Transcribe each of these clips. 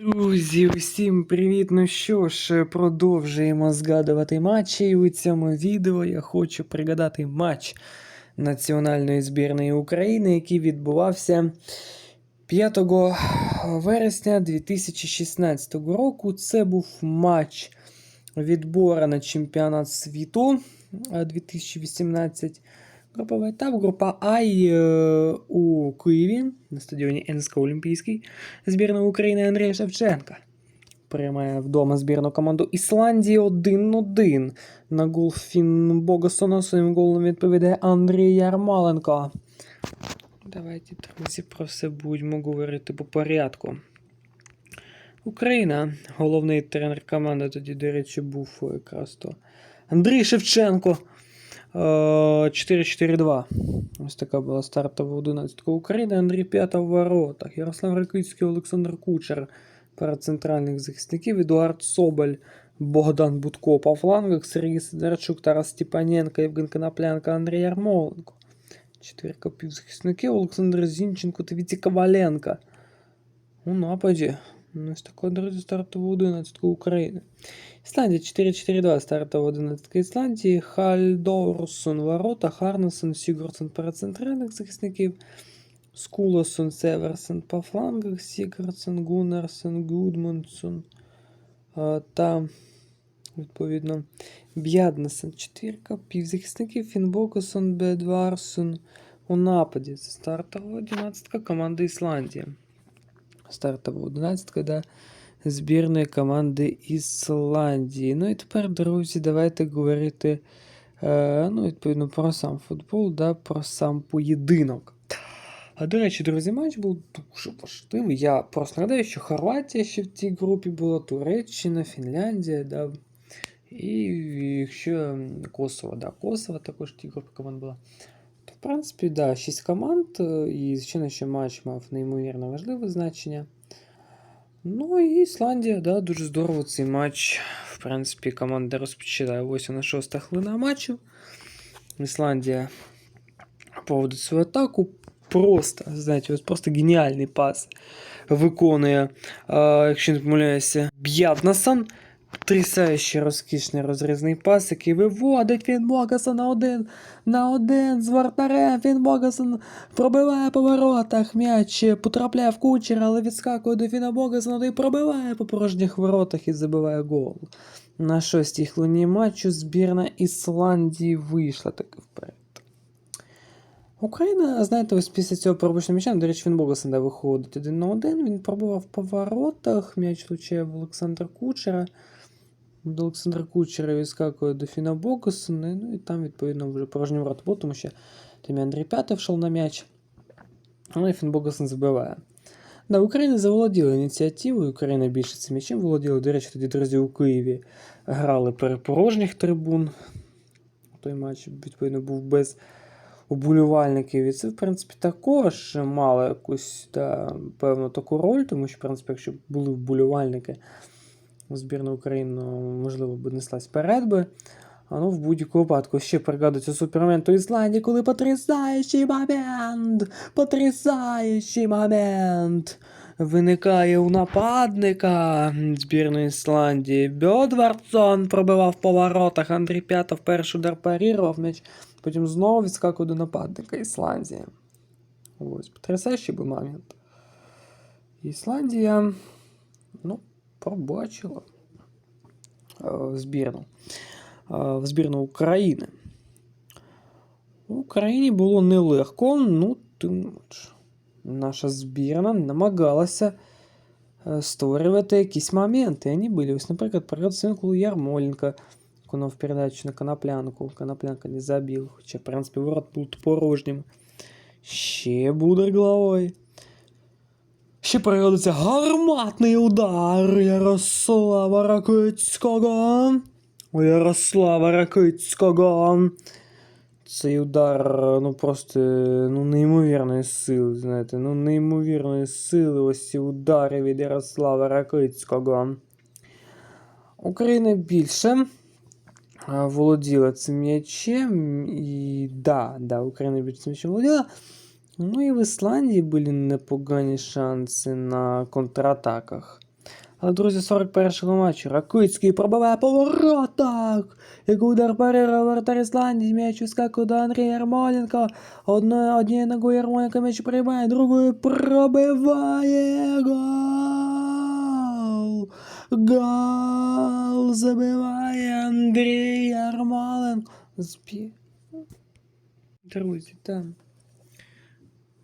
Друзі, усім привіт! Ну що ж, продовжуємо згадувати матчі. І у цьому відео я хочу пригадати матч національної збірної України, який відбувався 5 вересня 2016 року. Це був матч відбору на чемпіонат світу е, 2018. Етап, група А е, у Києві на стадіоні НСК Олімпійський. Збірна України Андрія Шевченка приймає вдома збірну команду Ісландії 1-1. На гол Фін Богасона своїм голом відповідає Андрій Ярмоленко. Давайте, друзі, про все будемо говорити по порядку. Україна, головний тренер команди, тоді, до речі, був якраз то Андрій Шевченко. Е, 4-4-2. Ось така була стартова 11 України. Андрій П'ята в воротах. Ярослав Ракицький, Олександр Кучер. Пара центральних захисників. Едуард Соболь, Богдан Будко по флангах, Сергій Сидорчук, Тарас Степаненко, Євген Коноплянка, Андрій Ярмоленко. Четвірка півзахисників. Олександр Зінченко та Віті Коваленко. У нападі. Ну, Ось така, друзі, стартова 11 України. Ісландія 4-4-2 стартова 11 Ісландії. Хальдорсон ворота, Харнесон, Сігурсон перед центральних захисників. Скулосон, Северсен по флангах, Сігурсон, Гуннерсон, Гудмунсон та, відповідно, Б'яднесен. Четвірка півзахисників, Фінбокосон, Бедварсон у нападі. Це стартова 11 команди Ісландії. Стартова 11 да, збірної команди Ісландії. Ну і тепер, друзі, давайте говорити е, ну, відповідно про сам футбол, да, про сам поєдинок. А до речі, друзі, матч був дуже важливий. Я просто нагадаю, що Хорватія ще в цій групі була, Туреччина, Фінляндія, да, і якщо Косово, да, Косово також в тій групі команд була. То, в принципі, да, 6 команд, е, і звичайно, що матч мав неймовірно важливе значення. Ну і Ісландія, да, дуже здорово цей матч. В принципі, команда розпочинає ось на шоста хвилина матчу. Ісландія проводить свою атаку. Просто, знаєте, ось просто геніальний пас виконує, а, якщо не помиляюся, Б'яднасан. Потрясаючий розкішний розрізний пас, який виводить Фінбогасон на один на один з вратарем. Фінбогасон пробиває по воротах. М'яч потрапляє в кучера, але відскакує до Фіна Богасона і пробиває по порожніх воротах і забиває гол. На шостій хвилині матчу збірна Ісландії вийшла таки вперед. Україна, знаєте, ось після цього пробочного м'яча, до речі, він Богасан де виходить один на один. Він пробував по воротах, м'яч влучає в Олександра Кучера. До Олександра Кучера відскакує до Фіна Богасона, ну і там, відповідно, вже порожній ворот був, тому що там Андрій П'ятий вшов на м'яч. Ну і Фін Богасан забиває. Да, Україна заволоділа ініціативою, Україна більше цим м'ячем володіла. До речі, тоді, друзі, у Києві грали перепорожніх трибун. Той матч, відповідно, був без уболівальників. І це, в принципі, також мало якусь да, певну таку роль, тому що, в принципі, якщо були вболівальники, збірна України, можливо, б неслась вперед би. А ну, в будь-якому випадку ще пригадується суперменту Ісландії, коли потрясаючий момент! Потрясаючий момент! Виникає у нападника збірної Ісландії. Бьодвардсон пробивав по воротах. Андрій П'ятов перший удар парірував м'яч. Потім знову відскакує до нападника Ісландії. Ось, потрясаючий був момент. Ісландія, ну, побачила е, збірну. Е, в збірну України. Україні було нелегко, ну, тим ж. Наша збірна намагалася е, створювати якісь моменти. Вони були. Ось, наприклад, перед синкулу Ярмоленка виконав передачу на Коноплянку. Коноплянка не забив, хоча, в принципі, ворот був порожнім. Ще буде головою. Ще пригодиться гарматний удар Ярослава Ракицького. У Ярослава Ракицького. Цей удар, ну просто ну, неймовірної сили, знаєте, ну неймовірної сили ось ці удари від Ярослава Ракицького. Україна більше володіла цим м'ячем. І да, да, Україна більше цим м'ячем володіла. Ну і в Ісландії були непогані шанси на контратаках. Але, друзі, 41-го матчу. Ракицький пробиває по воротах. Як удар парира вратар Ісландії. М'яч вискакує до Андрія Ярмоленко. Одною, однією ногою Ярмоленко м'яч приймає, другою пробиває. Гол! Гол забиває Андрій Ярмоленко. Збі... Друзі, там.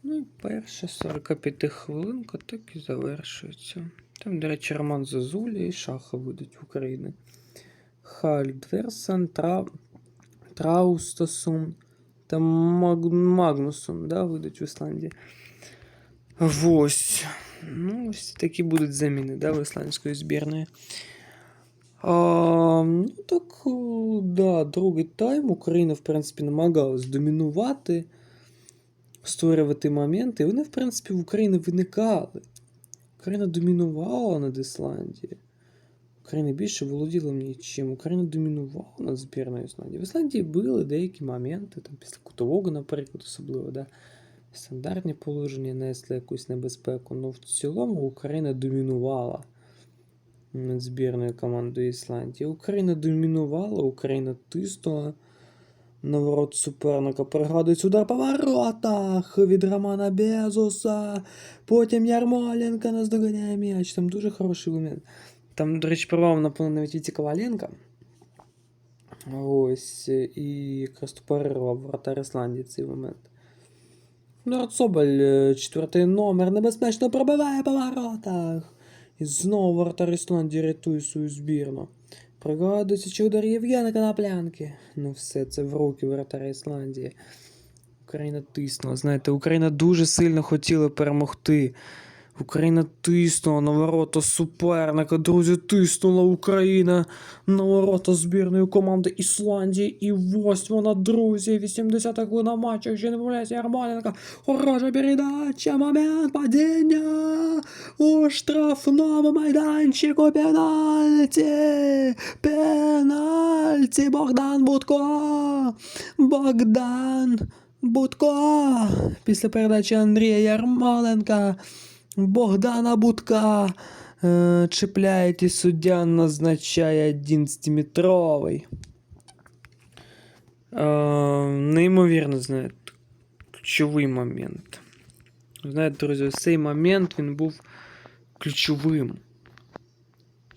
Ну і перша 45 хвилинка так і завершується. Там, до речі, Роман Зазуля і Шаха вийдуть в Україну. Хальд Версен, Тра... Траустасун та Маг... Магнусон, да, вийдуть в Ісландії. Ось. Ну, ось такі будуть заміни, да, в ісландської збірної. А, ну так, да, другий тайм. Україна, в принципі, намагалась домінувати, створювати моменти. І вони, в принципі, в Україні виникали. Україна домінувала над Ісландією. Україна більше володіла м'ячем. Україна домінувала над збірною Ісландії. В Ісландії були деякі моменти, там після кутового, наприклад, особливо, да, стандартні положення несли якусь небезпеку. Ну в цілому Україна домінувала над збірною командою Ісландії. Україна домінувала, Україна тиснула на ворот суперника. Пригадується удар по воротах від Романа Безуса. Потім Ярмоленко наздоганяє м'яч. Там дуже хороший момент. Там, до речі, провал, напевно, Віті Коваленка. Ось. І якраз тупорирував вратар Ісландії цей момент. Норд Соболь, е, четвертий номер, небезпечно пробиває по воротах. І знову вратар Ісландії рятує свою збірну. Пригадується, удар Євгена Коноплянки. Ну все, це в руки вратаря Ісландії. Україна тиснула. Знаєте, Україна дуже сильно хотіла перемогти. Україна тиснула на ворота суперника. Друзі, тиснула Україна на ворота збірної команди Ісландії. І ось вона, друзі, 80-та хвилина матчу. Якщо не помиляюся, Ярмоленко. Хороша передача, момент падіння у штрафному майданчику пенальті. Пенальті Богдан Будко. Богдан Будко. Після передачі Андрія Ярмоленка. Богдана Будка. Е, чіпляє і суддя назначає 11-метровий. Е, неймовірно, знаєте, ключовий момент. Знаєте, друзі, цей момент він був ключовим.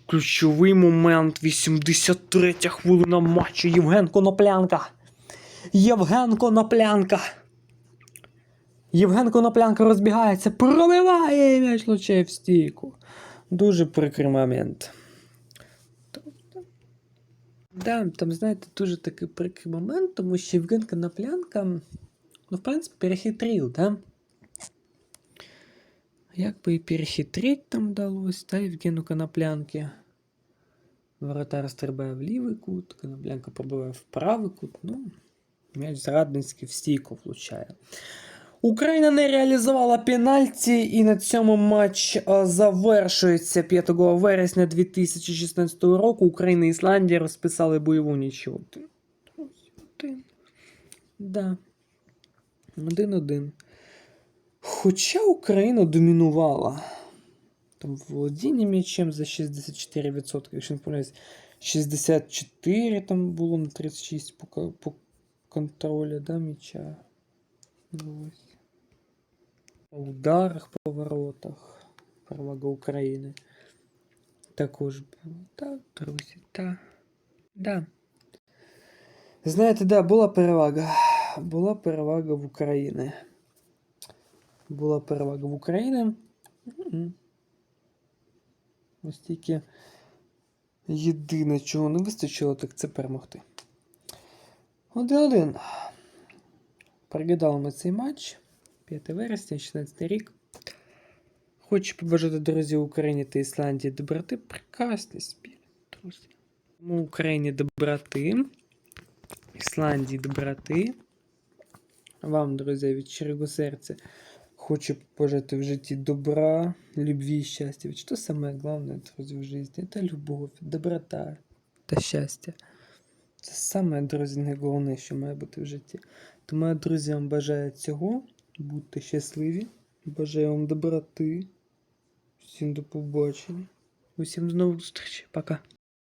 Ключовий момент 83 хвилина матчу. Євген Коноплянка. Євген Коноплянка. Євген Коноплянка розбігається, пробиває м'яч лучає в стійку. Дуже прикрий момент. Да, там, знаєте, дуже такий прикрий момент, тому що Євген Коноплянка, ну, в принципі, перехитрив, да? Як би і перехитрить там вдалося, та Євгену Коноплянки. Воротар стрибає в лівий кут, Коноплянка пробиває в правий кут, ну, м'яч зрадницький в стійку влучає. Україна не реалізувала пенальті, і на цьому матч е, завершується 5 вересня 2016 року. Україна і Ісландія розписали бойову нічого. Один. Да. Один-один. Хоча Україна домінувала. Там володіння м'ячем за 64%, якщо не помиляюсь, 64 там було на 36 по, по контролю, да, м'яча. По ударах по воротах. Перевага України. Також було. Так, друзі, так. Да. Знаєте, да, була перевага. Була перевага в Україні. Була перевага в Україні. Ось тільки єдине, чого не вистачило, так це перемогти. Один-один. Переглядали ми цей матч. 5 вересня, 16 рік. Хочу побажати друзі Україні та Ісландії доброти. Прекрасний спіль, друзі. Тому Україні доброти, Ісландії доброти. Вам, друзі, від щирого серця хочу побажати в житті добра, любві і щастя. Ведь саме головне, друзі, в житті? Це любов, доброта та щастя. Це саме, друзі, найголовніше, що має бути в житті. Тому я друзям бажаю цього. Будьте щасливі. Бажаю вам доброти. Всім до побачення. Усім до нових зустрічей. Пока.